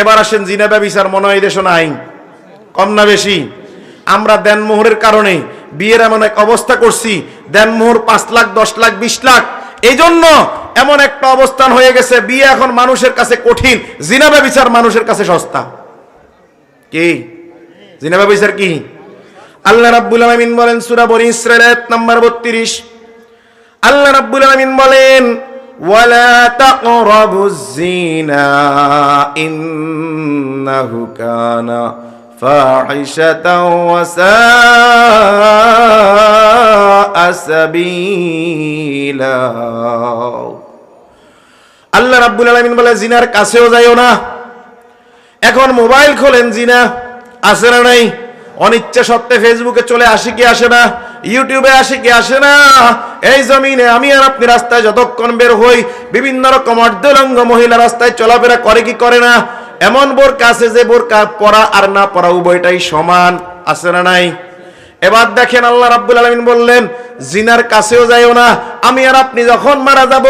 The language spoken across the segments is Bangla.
এবার আসেন জিনা ব্যবিচার, মনে হয় দেশ নাই। কম না বেশি। আমরা দেনমোহরের কারণে বিয়ের এমন এক অবস্থা করছি, দেনমোহর পাঁচ লাখ, দশ লাখ, বিশ লাখ। এই জন্য এমন একটা অবস্থান হয়ে গেছে, বিয়ে এখন মানুষের কাছে কঠিন। জিনা ব্যবিচার মানুষের কাছে সস্তা। কি? জিনা ব্যবিচার কি? আল্লাহ রাব্বুল আলামিন বলেন, সূরা বনি ইসরাইল, আয়াত নাম্বার 32 আল্লাহ রাব্বুল আলামিন বলেন তাকরাবুজ জিনা ইন্নাহু কানা ফাহিশাতাও ওয়া সাআ সাবিলা আল্লাহ রাব্বুল আলামিন বলে, জিনার কাছেও যাইও না। এখন মোবাইল খোলেন জিনা আসে না নাই? অনিচ্ছা সত্ত্বে ফেসবুকে চলে আসে কি আসে না? ইউটিউবে আসে কি আসে না? এই জমিনে আমি আর আপনি রাস্তায় যতক্ষণ বের হই, বিভিন্ন রকম অর্ধলঙ্গ মহিলা রাস্তায় চলাফেরা করে কি করে না? এমন বোরকা আছে যে বোরকা পরা আর না পরা উভয়টাই সমান, আছে না নাই? এবার দেখেন আল্লাহ রাব্বুল আলামিন বললেন, জিনার কাছেও যাইও না। আমি আর আপনি যখন মারা যাব,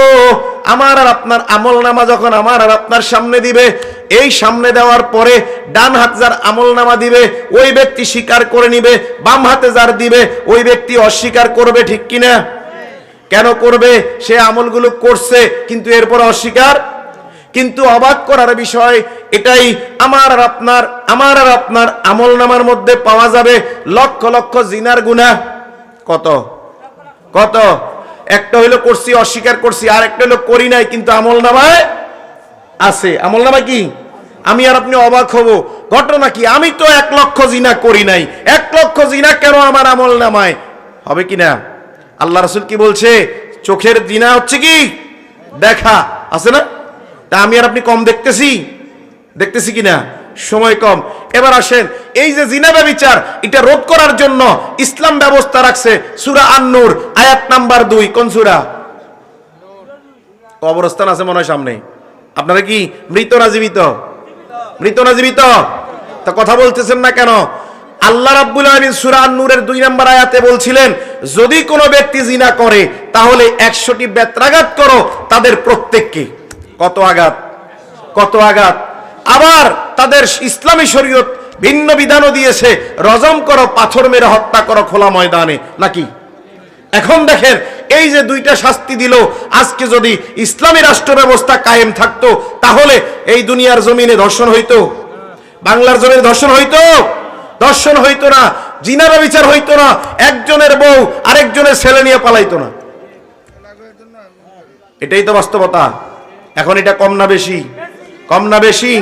আমার আর আপনার আমল নামা যখন আমার আর আপনার সামনে দিবে, এই সামনে দেওয়ার পরে ডান হাত যার আমল নামা দিবে, ওই ব্যক্তি স্বীকার করে নিবে, বাম হাতে যার দিবে, ওই ব্যক্তি অস্বীকার করবে ঠিক কিনা? কেন করবে? সে আমলগুলো করছে, কিন্তু এরপর অস্বীকার? কিন্তু অবাক করার বিষয় এটাই, আমার আর আপনার, আমার আর আপনার আমল নামার মধ্যে পাওয়া যাবে লক্ষ লক্ষ জিনার গুণা কত? কত? একটা হইল করছি, অস্বীকার করছি আর একটা হইল করি নাই, কিন্তু আমল নামায় আছে। আমল নামা কি? আমি আর আপনি অবাক হব। ঘটনা কি? আমি তো এক লক্ষ জিনা করি নাই। এক লক্ষ জিনা কেন আমার আমল নামায়? হবে কি না? আল্লাহ রসুল কি বলছে? চোখের জিনা হচ্ছে কি? দেখা। আছে না? তা আমি আর আপনি কম দেখতেছি। দেখতেছি কি না সময় কম। এবার আসেন, এই যে জিনা বিচার এটা রোধ করার জন্য ইসলাম ব্যবস্থা রাখছে সুরা আন্নুর, আয়াত নাম্বার দুই। কোন সুরা? কবরস্থান আছে মনে হয় সামনে। আপনারা কি মৃত না জীবিত? মৃত না জীবিত? তা কথা বলতেছেন না কেন? আল্লাহ রাব্বুল আলামিন সূরা আন-নূরের দুই নম্বর আয়াতে বলছিলেন, যদি কোনো ব্যক্তি জিনা করে, তাহলে একশোটি বেত্রাঘাত করো তাদের প্রত্যেককে। কত আঘাত? কত আঘাত? আবার তাদের ইসলামী শরীয়ত ভিন্ন বিধানও দিয়েছে, রজম করো, পাথর মেরে হত্যা করো খোলা ময়দানে। নাকি? এখন দেখেন, এই যে দুইটা শাস্তি দিল, আজকে যদি ইসলামী রাষ্ট্র ব্যবস্থা কায়েম থাকতো, তাহলে এই দুনিয়ার জমিনে ধর্ষণ হইতো, বাংলার জমিনে ধর্ষণ হইতো। ধর্ষণ হইতো না, জিনারা বিচার হইতো না, একজনের বউ আরেকজনের ছেলে নিয়ে পালাইতো না। এটাই তো বাস্তবতা। এখন এটা কম না বেশি? কম না বেশি?